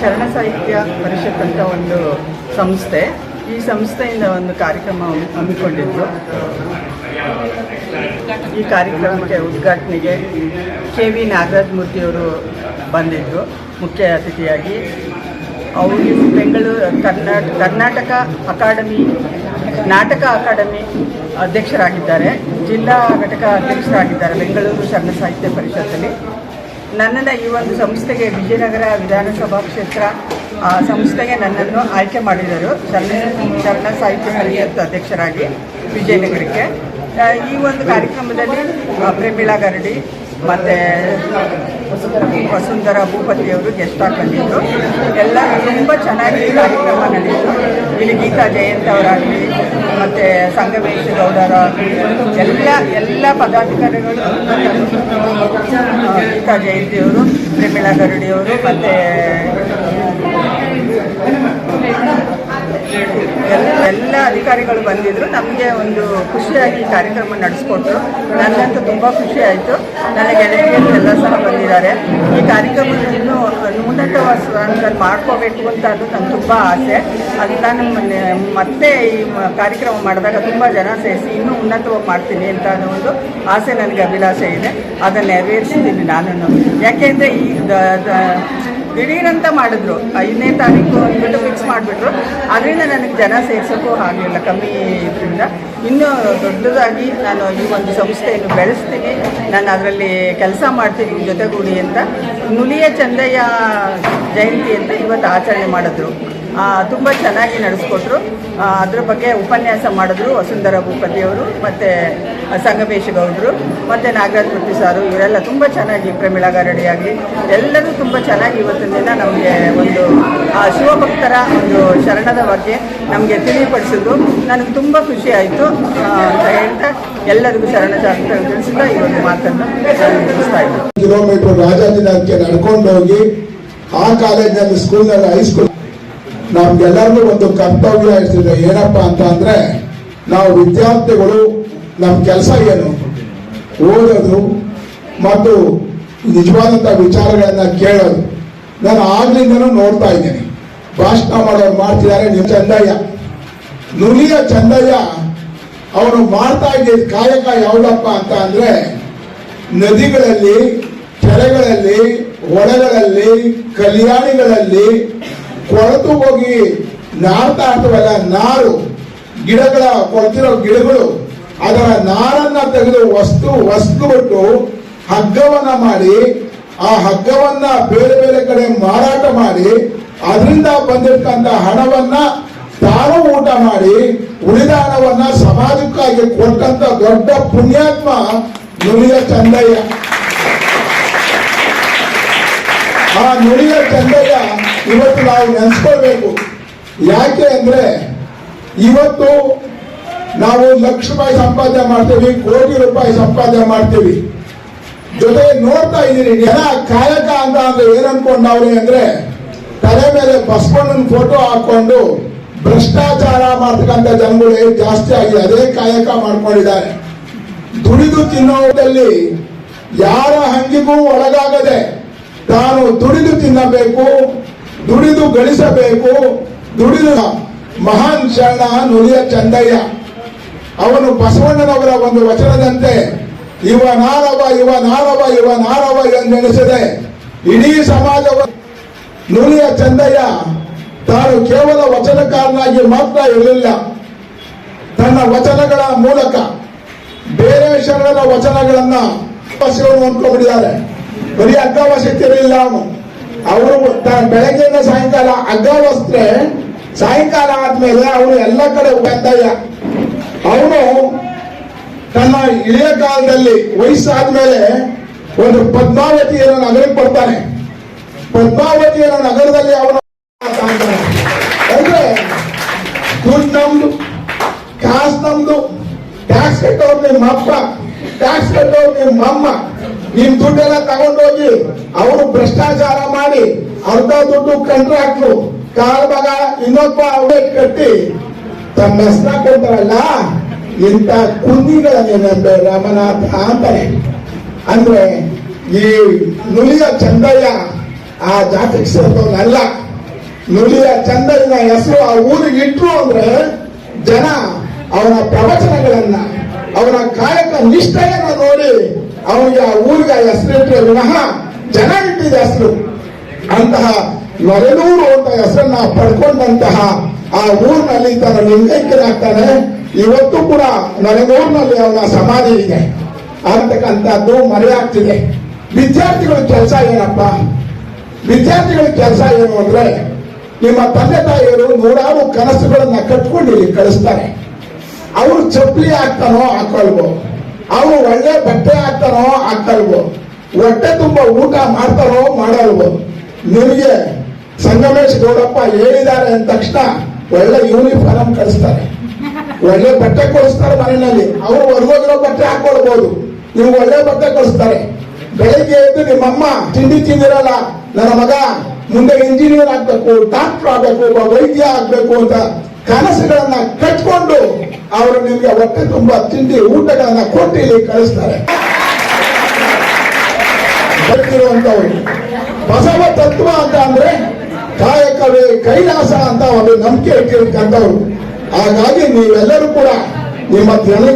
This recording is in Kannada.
ಶರಣ ಸಾಹಿತ್ಯ ಪರಿಷತ್ ಅಂತ ಒಂದು ಸಂಸ್ಥೆ. ಈ ಸಂಸ್ಥೆಯಿಂದ ಒಂದು ಕಾರ್ಯಕ್ರಮ ಹಮ್ಮಿಕೊಂಡಿದ್ದು. ಈ ಕಾರ್ಯಕ್ರಮಕ್ಕೆ ಉದ್ಘಾಟನೆಗೆ ಕೆ ವಿ ನಾಗರಾಜ್ ಮೂರ್ತಿಯವರು ಬಂದಿದ್ದರು ಮುಖ್ಯ ಅತಿಥಿಯಾಗಿ. ಅವರು ಬೆಂಗಳೂರು ಕರ್ನಾಟಕ ಕರ್ನಾಟಕ ಅಕಾಡೆಮಿ, ನಾಟಕ ಅಕಾಡೆಮಿ ಅಧ್ಯಕ್ಷರಾಗಿದ್ದಾರೆ. ಜಿಲ್ಲಾ ಘಟಕ ಅಧ್ಯಕ್ಷರಾಗಿದ್ದಾರೆ. ಬೆಂಗಳೂರು ಶರಣ ಸಾಹಿತ್ಯ ಪರಿಷತ್ತಲ್ಲಿ. ನನ್ನನ್ನು ಈ ಒಂದು ಸಂಸ್ಥೆಗೆ ವಿಜಯನಗರ ವಿಧಾನಸಭಾ ಕ್ಷೇತ್ರ ಸಂಸ್ಥೆಗೆ ನನ್ನನ್ನು ಆಯ್ಕೆ ಮಾಡಿದರು. ಶರಣ ಸಾಹಿತ್ಯ ಪರಿಷತ್ ಅಧ್ಯಕ್ಷರಾಗಿ ವಿಜಯನಗರಕ್ಕೆ. ಈ ಒಂದು ಕಾರ್ಯಕ್ರಮದಲ್ಲಿ ಪ್ರೇಮಿಳಾ ಗರಡಿ ಮತ್ತು ವಸುಂಧರ ಭೂಪತಿಯವರು ಗೆಸ್ಟ್ ಆಗಿ ಬಂದಿದ್ದರು ಎಲ್ಲ ತುಂಬ ಚೆನ್ನಾಗಿ ಕಾರ್ಯಕ್ರಮ ನಡೆಯಿತು. ಇಲ್ಲಿ ಗೀತಾ ಜಯಂತ್ ಅವರಾಗಲಿ, ಮತ್ತು ಸಂಗಮೇಶ್ ಗೌಡರ ಎಲ್ಲ ಎಲ್ಲ ಪದಾಧಿಕಾರಿಗಳು ಜಯಂತಿ ಜಯಂತಿಯವರು ಪ್ರೇಮಿಳಾ ಗರುಡಿಯವರು ಮತ್ತು, ಎಲ್ಲ ಅಧಿಕಾರಿಗಳು ಬಂದಿದ್ರು. ನಮಗೆ ಒಂದು ಖುಷಿಯಾಗಿ ಕಾರ್ಯಕ್ರಮ ನಡೆಸ್ಕೊಟ್ರು. ನನಗಂತೂ ತುಂಬ ಖುಷಿ ಆಯಿತು. ನನ್ನ ಗೆಳತಿಯರು ಎಲ್ಲ ಸಹ ಬಂದಿದ್ದಾರೆ. ಈ ಕಾರ್ಯಕ್ರಮವನ್ನು ಇನ್ನೂ ಉನ್ನತ ಸ್ಥಾನದಲ್ಲಿ ಮಾಡ್ಕೋಬೇಕು ಅಂತ ಅದು ನನಗೆ ತುಂಬ ಆಸೆ. ಅದು ನಾನು ಮತ್ತೆ ಈ ಕಾರ್ಯಕ್ರಮ ಮಾಡಿದಾಗ ತುಂಬ ಜನ ಸೇರಿಸಿ ಇನ್ನೂ ಉನ್ನತವಾಗಿ ಮಾಡ್ತೀನಿ ಅಂತ ಅನ್ನೋ ಒಂದು ಆಸೆ ನನಗೆ, ಅಭಿಲಾಷೆ ಇದೆ. ಅದನ್ನು ನೆರವೇರಿಸ್ತೀನಿ ನಾನು ಯಾಕೆಂದರೆ ಈ ದಿಢೀರಂತ ಮಾಡಿದ್ರು. ಐದನೇ ತಾರೀಕು ಅಂದ್ಬಿಟ್ಟು ಫಿಕ್ಸ್ ಮಾಡಿಬಿಟ್ರು. ಅದರಿಂದ ನನಗೆ ಜನ ಸೇರ್ಸೋಕ್ಕೂ ಆಗಲಿಲ್ಲ ಕಮ್ಮಿ ಇದರಿಂದ. ಇನ್ನೂ ದೊಡ್ಡದಾಗಿ ನಾನು ಈ ಒಂದು ಸಂಸ್ಥೆಯನ್ನು ಬೆಳೆಸ್ತೀನಿ. ನಾನು ಅದರಲ್ಲಿ ಕೆಲಸ ಮಾಡ್ತೀನಿ, ಜೊತೆಗೂಡಿ ಅಂತ. ನುಲಿಯ ಚಂದಯ್ಯ ಜಯಂತಿ ಅಂತ ಇವತ್ತು ಆಚರಣೆ ಮಾಡಿದ್ರು. ತುಂಬ ಚೆನ್ನಾಗಿ ನಡೆಸ್ಕೊಟ್ರು. ಅದ್ರ ಬಗ್ಗೆ ಉಪನ್ಯಾಸ ಮಾಡಿದ್ರು ವಸುಂಧರ ಭೂಪತಿಯವರು ಮತ್ತು ಸಂಗಮೇಶ್ ಗೌಡರು, ಮತ್ತು ನಾಗರಾಜ್ ಮೂರ್ತಿ ಸಾರು, ಇವರೆಲ್ಲ ತುಂಬ ಚೆನ್ನಾಗಿ ಪ್ರಮಿಳಾ ರೆಡಿಯಾಗಿ ಎಲ್ಲರೂ ತುಂಬ ಚೆನ್ನಾಗಿ ಇವತ್ತಿನ ದಿನ ನಮಗೆ ಒಂದು ಶಿವಭಕ್ತರ ಒಂದು ಶರಣದ ಬಗ್ಗೆ ನಮಗೆ ತಿಳಿಪಡಿಸಿದ್ರು. ನನಗೆ ತುಂಬ ಖುಷಿ ಆಯಿತು ಅಂತ ಹೇಳ್ತಾ ಎಲ್ಲರಿಗೂ ಶರಣ ಶಾಸ್ತ್ರ ತಿಳಿಸ್ತಾ ಈ ಒಂದು ಮಾತನ್ನು ನಾನು ಮುಗಿಸ್ತಾ ಇದ್ದೀನಿ. ಕಿಲೋಮೀಟರ್ ನಡ್ಕೊಂಡು ಹೋಗಿ, ಆ ಕಾಲೇಜಿನಲ್ಲಿ ಸ್ಕೂಲ್ನಲ್ಲಿ ಹೈಸ್ಕೂಲ್ ನಮ್ಗೆಲ್ಲರಿಗೂ ಒಂದು ಕರ್ತವ್ಯ ಇರ್ತದೆ. ಏನಪ್ಪ ಅಂತ ಅಂದ್ರೆ, ನಾವು ವಿದ್ಯಾರ್ಥಿಗಳು ನಮ್ಮ ಕೆಲಸ ಏನು? ಓದೋದು ಮತ್ತು ನಿಜವಾದಂಥ ವಿಚಾರಗಳನ್ನ ಕೇಳೋದು. ನಾನು ಆಗ್ಲಿಂದನೂ ನೋಡ್ತಾ ಇದ್ದೀನಿ. ಭಾಷಣ ಮಾಡೋರು ಮಾಡ್ತಿದ್ದಾರೆ ನಿಮ್ ಚಂದಯ್ಯ. ನುಲಿಯ ಚಂದಯ್ಯ ಅವನು ಮಾಡ್ತಾ ಇದ್ದಿದ್ದ ಕಾಯಕ ಯಾವುದಪ್ಪ ಅಂತ ಅಂದ್ರೆ, ನದಿಗಳಲ್ಲಿ, ಕೆರೆಗಳಲ್ಲಿ ಹೊಳೆಗಳಲ್ಲಿ ಕಲ್ಯಾಣಿಗಳಲ್ಲಿ ಕೊಳತು ಹೋಗಿ ನಾರ್ತಾ ಇರ್ತವಲ್ಲ ನಾರು ಗಿಡಗಳ ಕೊಳ್ತಿರೋ ಗಿಡಗಳು ಅದರ ನಾರನ್ನ ತೆಗೆದು ವಸ್ತು ವಸ್ತು ಬಿಟ್ಟು ಹಗ್ಗವನ್ನ ಮಾಡಿ, ಆ ಹಗ್ಗವನ್ನ ಬೇರೆ ಬೇರೆ ಕಡೆ ಮಾರಾಟ ಮಾಡಿ, ಅದರಿಂದ ಬಂದಿರ್ತಕ್ಕಂಥ ಹಣವನ್ನ ತಾನು ಊಟ ಮಾಡಿ ಉಳಿದ ಹಣವನ್ನ ಸಮಾಜಕ್ಕಾಗಿ ಕೊಟ್ಟಂತ ದೊಡ್ಡ ಪುಣ್ಯಾತ್ಮ ನುಡಿಯ ಚಂದಯ್ಯ. ಆ ನುಡಿಯ ಚಂದಯ್ಯ ಇವತ್ತು ನಾವು ನೆನೆಸ್ಕೊಳ್ಬೇಕು. ಯಾಕೆ ಅಂದ್ರೆ ಇವತ್ತು ನಾವು ಲಕ್ಷ ರೂಪಾಯಿ ಸಂಪಾದನೆ ಮಾಡ್ತೀವಿ, ಕೋಟಿ ರೂಪಾಯಿ ಸಂಪಾದನೆ ಮಾಡ್ತೀವಿ. ಜೊತೆ ನೋಡ್ತಾ ಇದ್ದೀನಿ, ಜನ ಕಾಯಕ ಅಂತ ಅಂದ್ರೆ ಏನ್ ಅನ್ಕೊಂಡವ್ರೆ ಅಂದ್ರೆ ತಲೆ ಮೇಲೆ ಬಸವಣ್ಣನ ಫೋಟೋ ಹಾಕೊಂಡು ಭ್ರಷ್ಟಾಚಾರ ಮಾಡ್ತಕ್ಕಂಥ ಜನಗಳೇ ಜಾಸ್ತಿ ಆಗಿದೆ ಅದೇ ಕಾಯಕ ಮಾಡ್ಕೊಂಡಿದ್ದಾರೆ. ದುಡಿದು ತಿನ್ನೋದಲ್ಲಿ ಯಾರ ಹಂಗಿಗೂ ಒಳಗಾಗದೆ ತಾನು ದುಡಿದು ತಿನ್ನಬೇಕು ದುಡಿದು ಗಳಿಸಬೇಕು, ದುಡಿದು ಮಹಾನ್ ಶರಣ ನುರಿಯ ಚಂದಯ್ಯ. ಅವನು ಬಸವಣ್ಣನವರ ಒಂದು ವಚನದಂತೆ ಇವ ನಾರವ ಇವ ನಾರವ ಇವ ನಾರವ ಎಂದೆನಿಸದೆ. ಇಡೀ ಸಮಾಜವ ನುಲಿಯ ಚಂದಯ್ಯ. ತಾನು ಕೇವಲ ವಚನಕಾರನಾಗಿ ಮಾತ್ರ ಇರಲಿಲ್ಲ. ತನ್ನ ವಚನಗಳ ಮೂಲಕ ಬೇರೆ ಶರಣರ ವಚನಗಳನ್ನ ಶಿವನು ಅಂದ್ಕೊಂಡ್ಬಿಟ್ಟಿದ್ದಾರೆ ಬರೀ ಅಗ್ಗವಸತಿರಲಿಲ್ಲ ಅವನು. ಅವರು ಬೆಳಗ್ಗೆಯಿಂದ ಸಾಯಂಕಾಲ ಅಗ್ಗವಸ್ತ್ರೆ ಸಾಯಂಕಾಲ ಆದ್ಮೇಲೆ ಅವನು ಎಲ್ಲ ಕಡೆ ಬಂದಯ್ಯ ಅವನು ತನ್ನ ಇಳಿಯ ಕಾಲದಲ್ಲಿ ವಯಸ್ಸಾದ್ಮೇಲೆ ಒಂದು ಪದ್ಮಾವತಿಯನ್ನು ನಗರಕ್ಕೆ ಕೊಡ್ತಾನೆ ಪದ್ಮಾವತಿಯನ್ನು ನಗರದಲ್ಲಿ ಅವನು. ಅಂದ್ರೆ ದುಡ್ಡು ನಮ್ದು, ಕಾಸ್ ನಮ್ದು ಟ್ಯಾಕ್ಸ್ ಕಟ್ಟೋರು ನಿಮ್ಮ ಟ್ಯಾಕ್ಸ್ ಕಟ್ಟೋರು ನಿಮ್ಮ ಅಮ್ಮ, ನಿಮ್ ದುಡ್ಡೆಲ್ಲ ತಗೊಂಡೋಗಿ ಅವರು ಭ್ರಷ್ಟಾಚಾರ ಮಾಡಿ ಅರ್ಧ ದುಡ್ಡು ಕಂಟ್ರಾಕ್ಟ್ರು ಕಾಲ್ ಇನ್ನೊಬ್ಬ ಅವೇ ಕಟ್ಟಿ ತಮ್ಮ ಹೆಸರ ಕೊಡ್ತಾರಲ್ಲ, ಇಂಥ ಕುಂದಿಗಳ ನೆನಪೆ ರಾಮನಾಥ ಅಂತಾರೆ. ಅಂದ್ರೆ ಈ ನುಲಿಯ ಚಂದಯ್ಯ ಆ ಜಾತಿಗೆ ಸೇರಿದವನಲ್ಲ, ನುಲಿಯ ಚಂದಯ್ಯನ ಹೆಸರು ಆ ಊರಿಗೆ ಇಟ್ರು ಅಂದ್ರೆ ಜನ ಅವನ ಪ್ರವಚನಗಳನ್ನ ಅವನ ಕಾಯಕ ನಿಷ್ಠೆಯನ್ನ ನೋಡಿ ಅವನಿಗೆ ಆ ಊರಿಗೆ ಹೆಸರಿಟ್ಟರೆ ವಿನಃ ಜನ ಇಟ್ಟಿದ ಹೆಸರು. ಅಂತಹ ನೊರೆನೂರು ಅಂತ ಹೆಸರನ್ನ ಪಡ್ಕೊಂಡಂತಹ ಆ ಊರಿನಲ್ಲಿ ತನ್ನ ಲಿಂಗೈಕ್ಯನಾಗ್ತಾನೆ ಇವತ್ತು ಕೂಡ ನೊರೆನೂರಿನಲ್ಲಿ ಅವನ ಸಮಾಧಿ ಇದೆ. ಅಂತಕ್ಕಂಥದ್ದು ಮರೆಯಾಗ್ತಿದೆ. ವಿದ್ಯಾರ್ಥಿಗಳ ಕೆಲಸ ಏನಪ್ಪ? ವಿದ್ಯಾರ್ಥಿಗಳ ಕೆಲಸ ಏನು ಅಂದ್ರೆ ನಿಮ್ಮ ತಂದೆ ತಾಯಿಯರು ನೂರಾರು ಕನಸುಗಳನ್ನ ಕಟ್ಕೊಂಡು ಇಲ್ಲಿ ಕಳಿಸ್ತಾರೆ. ಅವರು ಚಪ್ಪಲಿ ಹಾಕ್ತಾನೋ ಹಾಕೊಳ್ಬೋ ಅವರು ಒಳ್ಳೆ ಬಟ್ಟೆ ಹಾಕ್ತಾನೋ ಹಾಕೊಳ್ಬೋ ಹೊಟ್ಟೆ ತುಂಬಾ ಊಟ ಮಾಡ್ತಾರೋ ಮಾಡಲ್ವೋ ನಿಮಗೆ ಸಂಗಮೇಶ್ ಗೌಡಪ್ಪ ಹೇಳಿದ್ದಾರೆ ಅಂದ ತಕ್ಷಣ ಒಳ್ಳೆ ಯೂನಿಫಾರ್ಮ್ ಕಳಿಸ್ತಾರೆ. ಒಳ್ಳೆ ಬಟ್ಟೆ ಕೊಡಿಸ್ತಾರೆ ಮನೆಯಲ್ಲಿ. ಅವರು ಹೊರಗೋಗಿರೋ ಬಟ್ಟೆ ಹಾಕೊಳ್ಬಹುದು ನೀವು ಒಳ್ಳೆ ಬಟ್ಟೆ ಕೊಡಿಸ್ತಾರೆ. ಬೆಳಿಗ್ಗೆ ಎದ್ದು ನಿಮ್ಮಮ್ಮ ತಿಂಡಿ ತಿಂದಿರಲ್ಲ, ನನ್ನ ಮಗ ಮುಂದೆ ಇಂಜಿನಿಯರ್ ಆಗ್ಬೇಕು ಡಾಕ್ಟರ್ ಆಗ್ಬೇಕು, ಒಬ್ಬ ವೈದ್ಯ ಆಗ್ಬೇಕು ಅಂತ ಕನಸುಗಳನ್ನ ಕಟ್ಕೊಂಡು ಅವರು ನಿಮಗೆ ಹೊಟ್ಟೆ ತುಂಬಾ ತಿಂಡಿ ಊಟಗಳನ್ನ ಕೊಟ್ಟು ಇಲ್ಲಿ ಕಳಿಸ್ತಾರೆ. ಬಸವ ತತ್ವ ಅಂತ ಅಂದ್ರೆ ಕಾಯಕವೇ ಕೈಲಾಸ ಅಂತ ಒಂದು ನಂಬಿಕೆ ಇಟ್ಟಿರ್ತಕ್ಕಂಥವ್ರು. ಹಾಗಾಗಿ ನೀವೆಲ್ಲರೂ ಕೂಡ ನಿಮ್ಮ ಜನ